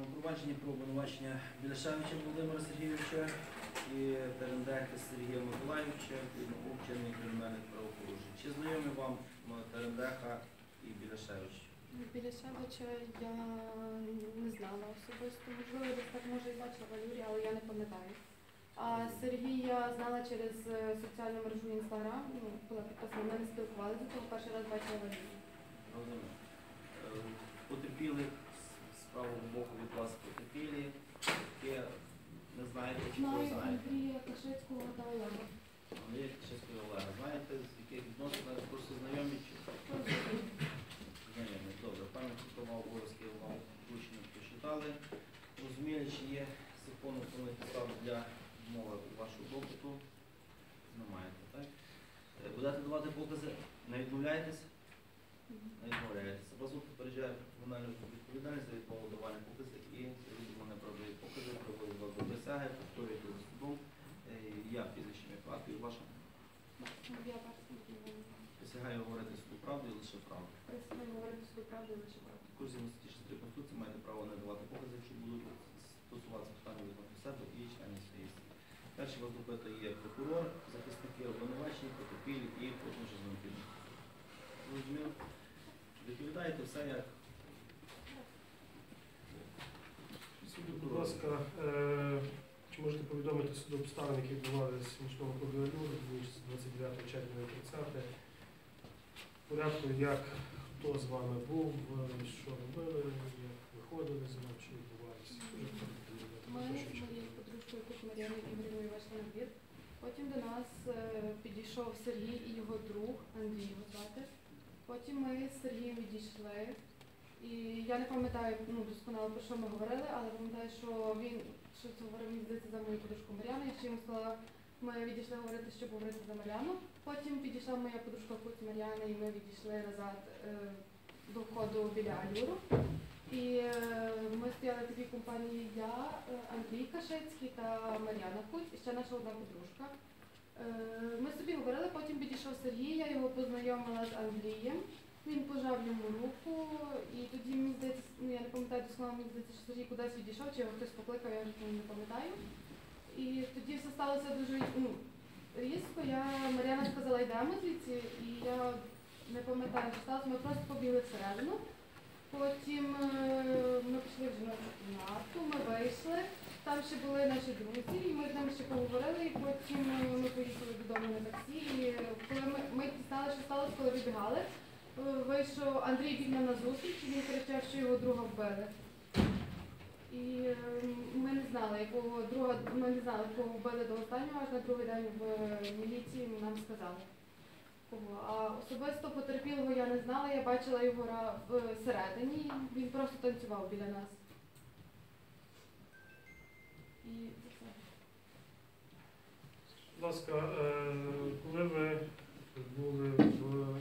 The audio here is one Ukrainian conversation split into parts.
Провадження про обвинувачення Біляшевича Володимира Сергійовича і Терендехи Сергія Миколаївича відповідно у вчиненні кримінальних правопорушень. Чи знайомі вам Терендеха і Біляшевич? Білішевича я не знала особисто. Можливо, десь так може і бачила Юрія, але я не пам'ятаю. А Сергія знала через е, соціальну мережу Інстаграм, ну, була підписана, ми не спілкувалися, того перший раз бачила Валерію. Розумію. З- правого боку від вас потерпілі, яке не знаєте, чи ви знаєте. Андрія Кашицького та Олега. Андрій Кишевський Олега. Знаєте, з яких відносин просто знайомі чи знайомі? Добре, пане Кутова обов'язки вам включені прочитали. Розуміли, чи є закону основних підстав для мови вашого допиту? Не маєте, так? Е, Будете давати покази? Не відмовляєтесь? Не відмовляєтеся. Вас попереджає кримінальну відповідальність за відмову давання показів і відомо неправдиві покази приводить вас до присяги, повторюєте за судом. Я фізичним як ваша присягаю говорити суду правду і лише правду. присягаю говорити свою правду лише правду. Також згідно статті 6 Конституції маєте право не давати покази, якщо будуть стосуватися питання відносно себе і членів своєї сім'ї. Перший вас допитує прокурор, захисники обвинувачені, потерпілі і потім вже необхідно. Зрозуміло? Відповідаєте все як будь ласка, е, чи можете повідомити суду обставини, які відбувалися в нічному клубі «Алюр» між 29 червня і 30 порядку, як хто з вами був, е, що робили, як виходили з нього, чи відбувалися. Ми з моєю подружкою Мар'яною Ігорівною вийшли на двір. Потім до нас е, підійшов Сергій і його друг Андрій його звати. Потім ми з Сергієм відійшли. І я не пам'ятаю ну, досконало про що ми говорили, але пам'ятаю, що він щось говорив мені здається за мою подружку Мар'яну. Я ще йому сказала, ми відійшли говорити, щоб говорити за Мар'яну. Потім підійшла моя подружка Куць Мар'яна, і ми відійшли назад е, до входу біля Алюру. І е, ми стояли в такій компанії я, е, Андрій Кашицький та Мар'яна Куть, і ще наша одна подружка. Е, Ми собі говорили, потім підійшов Сергій, я його познайомила з Андрієм. Він пожав йому руку, і тоді мені здається, ну я не пам'ятаю досконало, мені здається, що Сергій кудись відійшов, чи його хтось покликав, я вже не пам'ятаю. І тоді все сталося дуже ну, різко. Я Мар'яна сказала, йдемо звідси, і я не пам'ятаю, що сталося. Ми просто побігли всередину. Потім е, ми пішли в жіночу кімнату, ми вийшли, там ще були наші друзі, і ми з ними ще поговорили, і потім е, ми поїхали додому на таксі. І коли ми, ми дізнали, що сталося, коли вибігали, вийшов Андрій біг на зустріч, він кричав, що його друга вбили. І е, ми не знали, якого друга, ми не знали, кого вбили до останнього, аж на другий день в е, міліції нам сказали. Кого. А особисто потерпілого я не знала, я бачила його всередині, він просто танцював біля нас. І. Будь ласка, е, коли ви були в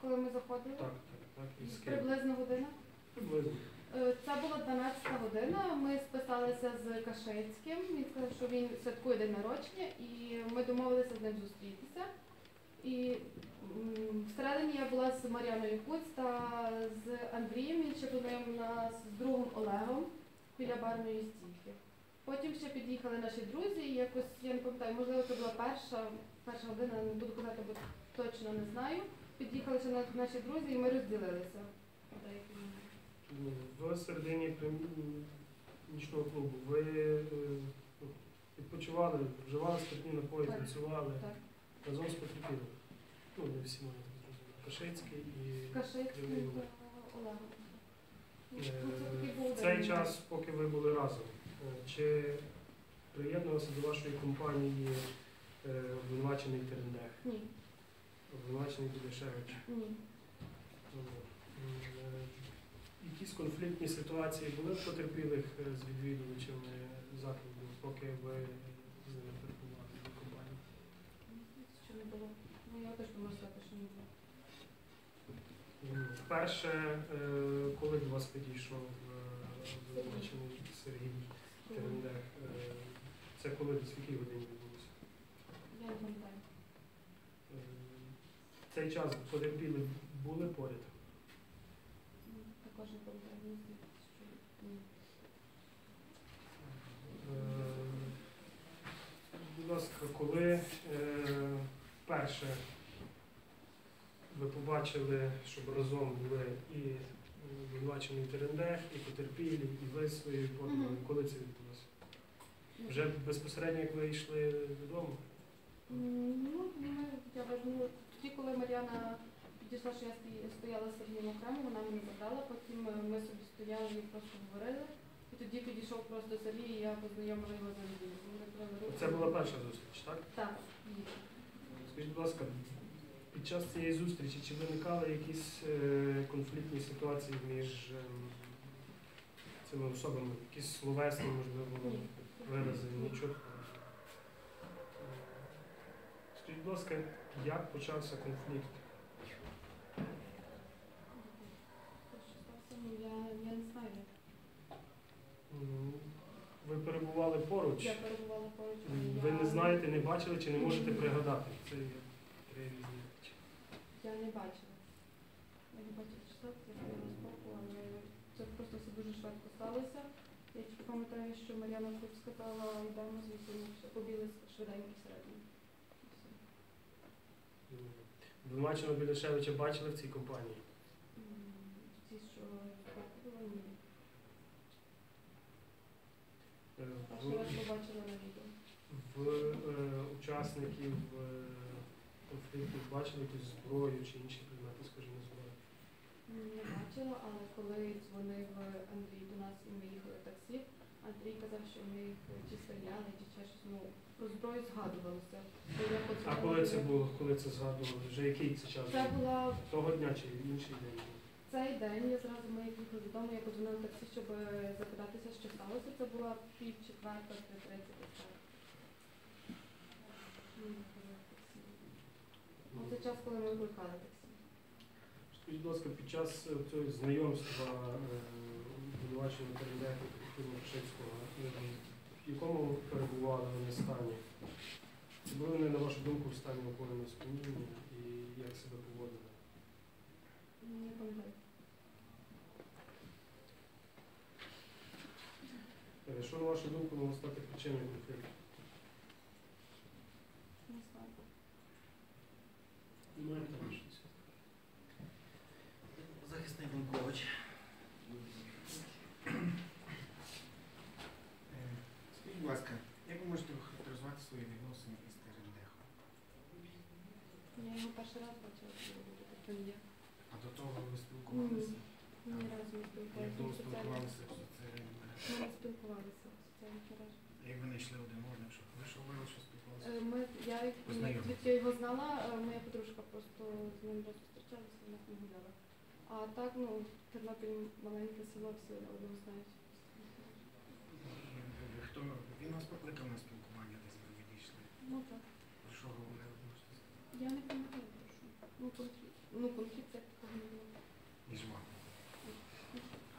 Коли ми заходили, Так, так, так, і з приблизно година. Приблизно. Е, Це була 12 година. Ми списалися з Кашицьким. Він сказав, що він святкує день народження, і ми домовилися з ним зустрітися. І м, всередині я була з Мар'яною Куць та з Андрієм. Він ще познайомив нас з другом Олегом біля барної стійки. Потім ще під'їхали наші друзі, і якось я не пам'ятаю, можливо, це була перша, перша година, не буду казати, бо точно не знаю. Під'їхали ще наші друзі, і ми розділилися. в. Ну, середині прим- нічного клубу ви е, ну, відпочивали, вживали спиртні напої, Так. танцювали Так. разом з потерпілим. Ну, не всі зрозуміли. Кашицький і Кашицький Кривий Олег. та Олег. Ну, Е, це такий був В цей день. час, поки ви були разом, е, чи приєднувався до вашої компанії обвинувачений Терендех, Ні, обвинувачений Білішевич? ні. Е, Якісь конфліктні ситуації були в потерпілих е, з відвідувачами закладу, поки ви з ними перебували в компанії? Що не було. Ну я теж думаю, що не було. Вперше, е, коли до вас підійшов е, обвинувачений Сергій Терендех, е, це коли десь в якій годині відбулося? Я не пам'ятаю. Е, В цей час потерпіли були поряд. Також що. Е, Будь ласка, коли е, вперше ви побачили, щоб разом були і обвинувачений Терендех, і потерпілі, і ви своєю Мгм. коли це відбулося? Вже безпосередньо, як ви йшли додому? Ну, я важливо, тоді, коли Мар'яна підійшла, що я стояла з Сергієм окремо, вона мене забрала, потім е, ми собі стояли і просто говорили. І тоді підійшов просто Сергій, і я познайомила його з Андрієм. Ми закрили руки. Це була перша зустріч, так? Так. Скажіть, будь ласка, під час цієї зустрічі чи виникали якісь е, конфліктні ситуації між ем, цими особами? Якісь словесні, можливо, вирази, нічого? Скажіть, будь ласка, як почався конфлікт? Ну, я, я не знаю. Ви перебували поруч? Я перебувала поруч. Я- Ви не знаєте, не бачили чи не можете пригадати? Це є три різні речі. Я не бачила. Я не бачила часов, я стояла з але це просто все дуже швидко сталося. Я тільки пам'ятаю, що Мар'яна тут сказала, йдемо звідси, побіли швиденько всередину. Все. М, Білішевича бачили в цій компанії? Ті, що. Е, Перший раз побачила на відео. В е, учасників е, конфлікту бачили якусь зброю чи інші предмети, скажімо, зброї. Не бачила, але коли дзвонив Андрій до нас і ми їхали в таксі, Андрій казав, що ми їх чи стріляли, чи ще щось, ну, про зброю згадувалося. Я А коли це було, коли це згадували? Вже який це час? Це була Того дня чи інший день? цей день. Я зразу ми їхали додому, я подзвонила таксі, щоб е, запитатися, що сталося. Це була пів четверта, три тридцять Це час, коли ми викликали таксі. Скажіть, будь ласка, під час е, цього знайомства е, обвинуваченого Терендеху в якому перебували вони стані? Чи були вони, на вашу думку, в стані опорного сп'яніння і як себе поводили? Не пам'ятаю. Е, Що, на вашу думку, могло стати причиною конфлікту? Не знаю. Немає там щось. Захисник Лункович. Е, Скажіть, будь ласка, як ви можете охарактеризувати свої відносини із Терендехом? Я його перший раз бачила, тобто не є. А до того ви спілкувалися? Ні разу не Як спілкувалися. довго в спілкувалися в соціальних мережах? Ми не спілкувалися в соціальних мережах. Як ви знайшли один одного? Ви що говорили, що спілкувалися? Е, Ми, я, звідки я його знала, е, моя подружка просто з ним раз зустрічалася, вона ним гуляла. А так, ну, Тернопіль маленьке село, всі одного знають. Хто він вас покликав на спілкування, ви? Ну так. Про що говорили? Я не пам'ятаю, про що. Ну, конфлікт. Ну, конфлікт не було. Між вами.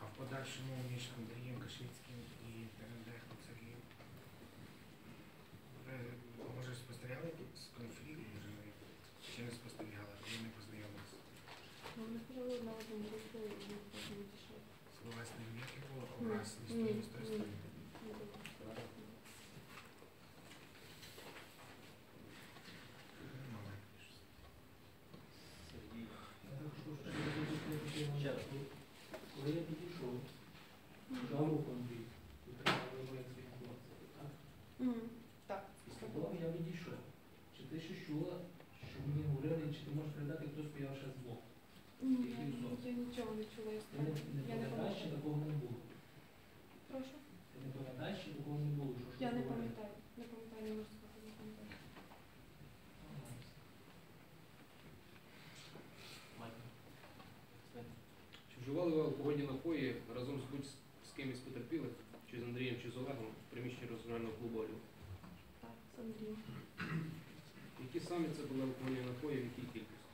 А в подальшому між Андрієм Кашицьким і Терендехом Сергієм? Ви може спостерігали якийсь конфлікт, може ви чи не спостерігали, коли не познайомилися? Ну, Вони ходили в одному руку і ми потім відійшли. Словесних ніяких було образ з з тої сторони? саме це було алкогольні напої, в якій кількості?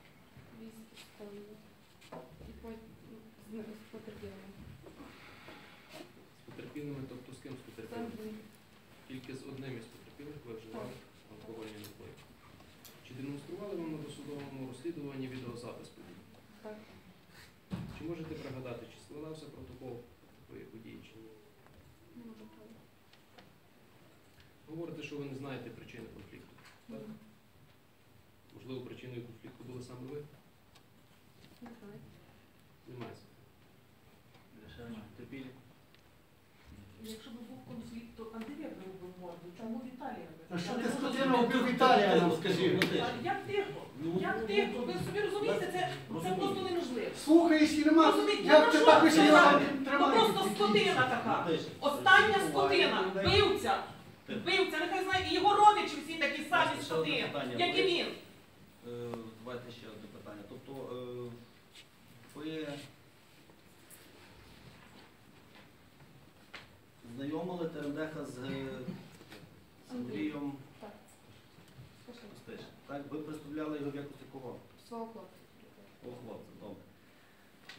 З потерпілими. З потерпілими, тобто з ким з потерпілими? Тільки з одним із потерпілих ви вживали алкогольні напої. Чи демонстрували вам на досудовому розслідуванні відеозапис подій? Так. Чи можете пригадати, чи складався протокол такої події чи ні? Не можу. Говорите, що ви не знаєте саме ви? Немає. Ще раз. Якщо б був конфлікт, то Андрій б робив морду, чому Віталія би? А що ти скотина вбив Віталія нам скажи? Як тихо? Ну, Як тихо? Ви собі розумієте, це, це просто неможливо. Слухаєш і нема. Розумієте, Як ну ти так за- Ну просто скотина така. Остання скотина, вбивця, вбивця, нехай знає, і його родичі всі такі самі Ще скотини, як і він. Давайте ще одне питання. Тобто е, ви знайомили Терендеха з е, Андрієм Так. Костиш. Так, ви представляли його в якості кого? свого хлопця. О, хлопця, добре.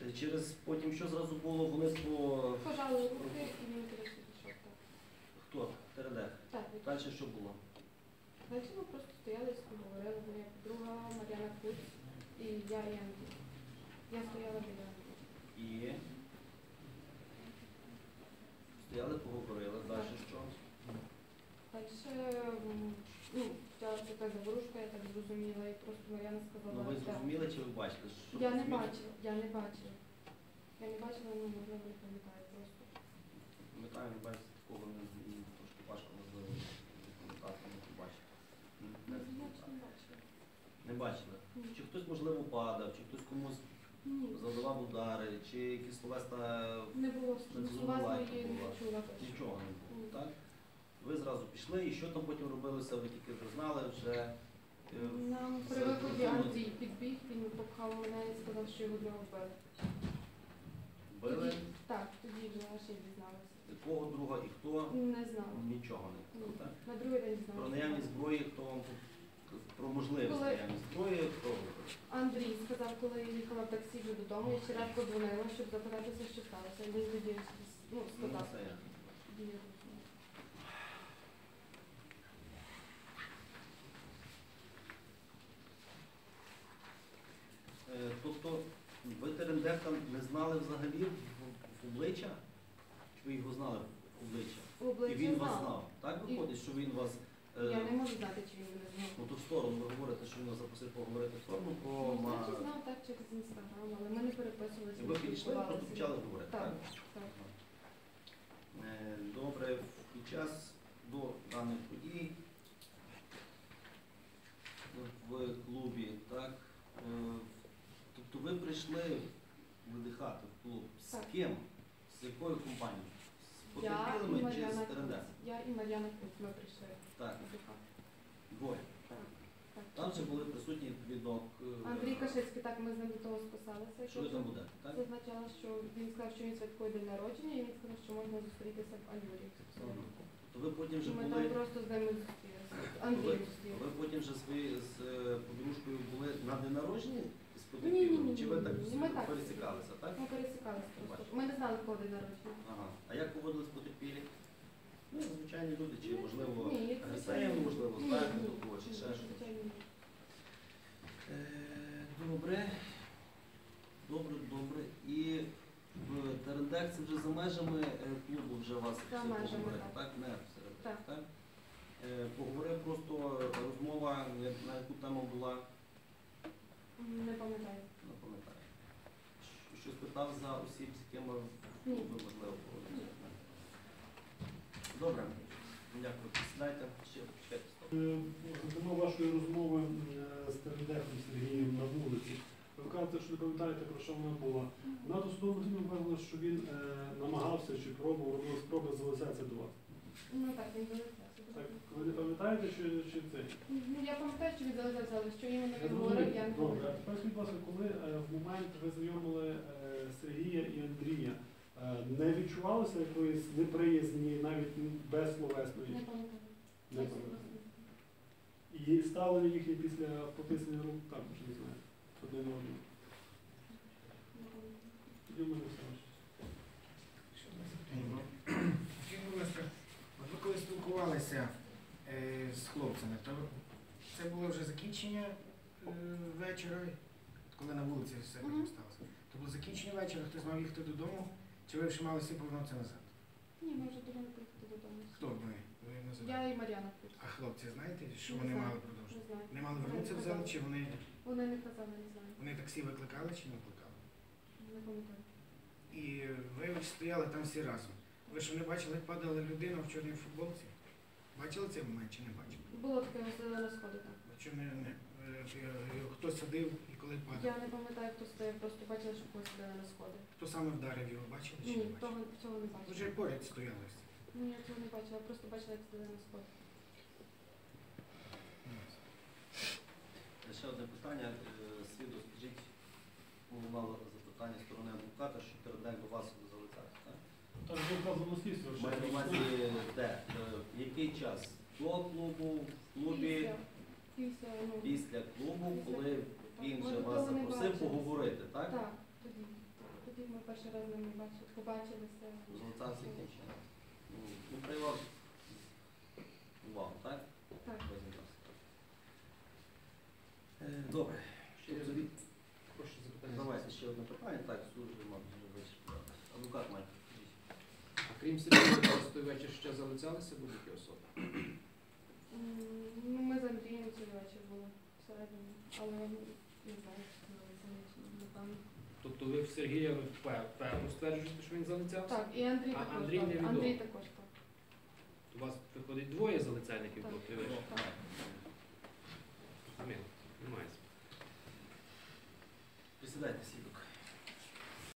Е, Через потім що зразу було, вони по Пожали руки і він кудись пішов. Хто? Терендех. Так, Далі що було? Далі ми просто стояли, і говорили, моя подруга Мар'яна Куц і я і Андрій. Я стояла біля Андрія. І стояли, поговорили. Далі що? Далі, ну, сталася така заворушка, я так зрозуміла, і просто Мар'яна Ну сказала, ви зрозуміли чи ви бачили? Що Я не бачила, я не бачила. Я не бачила, ну, можливо, не. Пам'ятаю, не бачите такого не не- трошки важко можливо запам'ятати, не побачити. Не- Ну, не значить, запам'ятати. не бачила. Не бачили. Ні. Чи хтось можливо падав, чи хтось комусь Ні. удари, чи якісь Не було не чула. нічого не було. Так? Ви зразу пішли, і що там потім робилося, ви тільки вже знали вже. е, Нам при виході. Андрій підбіг, він попхав мене і сказав, що його друга вбили. Били Тоді- Так, тоді вже аж я дізналася. якого друга і хто, Не знала. нічого не було. Так? На другий день Про дізналася. наявність зброї, хто вам про можливість Коли- наявність зброї, говорив? Андрій сказав, коли я їхала в таксі вже додому, я ще раз подзвонила, щоб запитатися, що сталося. Він тоді ну, Ну, сказав. це я. Е, Тобто ви Терендеха не знали взагалі в, в обличчя? Чи ви його знали в обличчя? І він вас знав. Так виходить, що він вас. Е, Я не можу знати, чи він мене знав. Ну то в сторону ви говорите, що він запросив поговорити в сторону про Ну, ма... Значить, знав так через інстаграм, але ми не переписувалися. Ви підійшли, просто почали говорити, так? Так, так. Е, Добре, під час до даних подій в клубі, так? е, Тобто ви прийшли видихати в клуб. З Так. ким? З якою компанією? Я і потерпілими чи Мар'яна? Я і Мар'яна Куц, ми прийшли. Так, двоє. Так. Там вже були присутні відповідно. е, Андрій Кашицький, так ми з ним до того списалися. Що ви там будете, так? Це означало, що він сказав, що він святкує день народження, і він сказав, що можна зустрітися в Альорі. То ви потім вже Ми були. там просто з ними зустрілися. Андрій зустрілися. Ви потім вже свої з е, подружкою були на день народження Ні, ні, ні, Чи ви так ми так пересікалися, так? Ми пересікалися просто. Ми не знали, коли день народження. Ага. А як поводились потерпілі? Ну, звичайні люди, чи можливо ні, можливо, Ні, зверху ні, до кого, чи ще щось. звичайно. Е, Добре. Добре, добре. І в Терендек це вже за межами е, клубу вже вас За межами, поговорили, так. так? Не всередині, Так. так? Е, Поговорив просто е, розмова, як- на яку тему була, Не пам'ятаю. не пам'ятаю. Щось питав за осіб, з якими ви можливо поговорили. Добре. Дякую. Сідайте. Ще. Зокрема, вашої розмови е, з Терендехом Сергієм на вулиці. Ви кажете, що не пам'ятаєте, про що вона була. Вона до судового розслідування що він е, намагався чи пробував, робив спроби залишатися до вас. Ну так, він. Так, ви не пам'ятаєте, чи, чи це? Ну, я пам'ятаю, що він але що іменно він говорив, я не. Добре, а пам'ятаю. тепер скажіть, будь ласка, коли е, в момент ви знайомили е, Сергія і Андрія, е, не відчувалося якоїсь неприязні, навіть безсловесної? Не пам'ятаю. Не пам'ятаю. І ставлення їхнє після потиснення рук також не знаю. Одне на одне. Не пам'ятаю. Тоді в мене все. Ще одне запитання. Скажіть, будь ласка, от ви коли спілкувалися е, з хлопцями, то це було вже закінчення е, вечора, коли на вулиці все Мгм. потім сталося. То було закінчення вечора, хтось мав їхати додому, чи ви вже мали всі повернутися назад? Ні, ми вже повинні поїхати додому. Хто ми? Ви Я і Мар'яна. А хлопці, знаєте, що Не вони знаю. мали Не знаю. Не мали вернутися в зал, чи вони, Вони не казали, не знаю. вони таксі викликали, чи не викликали? Не пам'ятаю. І ви стояли там всі разом. Ви що не бачили, як падала людина в чорній футболці? Бачили цей момент чи не бачили? Було таке зелено сходи там. Чи не, не, е, е, хто садив і коли падав? Я не пам'ятаю, хто стояв, просто бачила, що когось сидили на сходи. Хто саме вдарив його, бачили чи Ні, не бачили? того, цього не бачила. Вже поряд стояли. всі. Ні, я цього не бачила, я просто бачила, як сидили на сходи. Ще одне питання. Е, скажіть, мало запитання сторони адвоката, що передає до вас так? Так вже вказано слідство, що Маю на увазі, де? Е, який час? До клубу, в клубі, Після, ну, після клубу, коли він вже вас запросив поговорити, так? Так, тоді. Тоді ми перший раз з ними бачили, побачилися. Залицявся яким? Ну, Ну, проявав увагу, так? Так. Е, Добре. Ще є. Давайте ще одне питання. Так, вже мав вже. Адвокат має. Крім Сергія, у вас той вечір ще залицялися будь-які особи? Ну, ми з Андрієм цей вечір були всередині, але не знаю, чи напевно. Тобто ви в Сергія ви впев- певно стверджуєте, що він залицявся? Так, і Андрій А також. Андрій так. невідомо. Андрій також так. У вас виходить двоє залицяльників Так. було в той вечір? Зрозуміло. Немає. Присідайте, сіду.